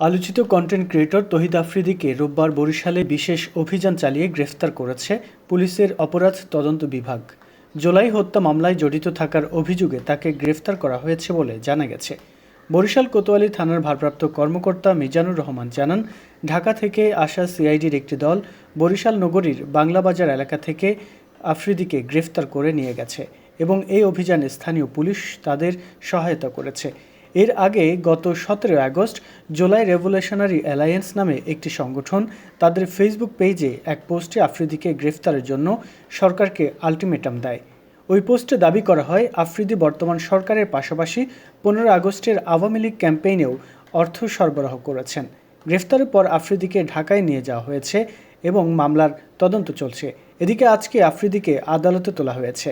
আলোচিত content creator তহিদ আফ্রিদিকে রোববার বরিশালে বিশেষ অভিযান চালিয়ে গ্রেফতার করেছে পুলিশের অপরাধ তদন্ত বিভাগ। জোলাই হত্যা মামলায় জড়িত থাকার অভিযোগে তাকে গ্রেফতার করা হয়েছে বলে জানা গেছে। বরিশাল কোতোয়ালি থানার ভারপ্রাপ্ত কর্মকর্তা মিজানুর রহমান জানান, ঢাকা থেকে আসা সিআইডির একটি দল বরিশাল নগরীর বাংলাবাজার এলাকা থেকে আফ্রিদিকে গ্রেফতার করে নিয়ে গেছে এবং এই অভিযানে স্থানীয় পুলিশ তাদের সহায়তা করেছে। এর আগে গত সতেরো আগস্ট জুলাই রেভলিউশনারি অ্যালায়েন্স নামে একটি সংগঠন তাদের ফেসবুক পেজে এক পোস্টে আফ্রিদিকে গ্রেফতারের জন্য সরকারকে আলটিমেটাম দেয়। ওই পোস্টে দাবি করা হয়, আফ্রিদি বর্তমান সরকারের পাশাপাশি পনেরো আগস্টের আওয়ামী লীগ ক্যাম্পেইনেও অর্থ সরবরাহ করেছেন। গ্রেফতারের পর আফ্রিদিকে ঢাকায় নিয়ে যাওয়া হয়েছে এবং মামলার তদন্ত চলছে। এদিকে আজকে আফ্রিদিকে আদালতে তোলা হয়েছে।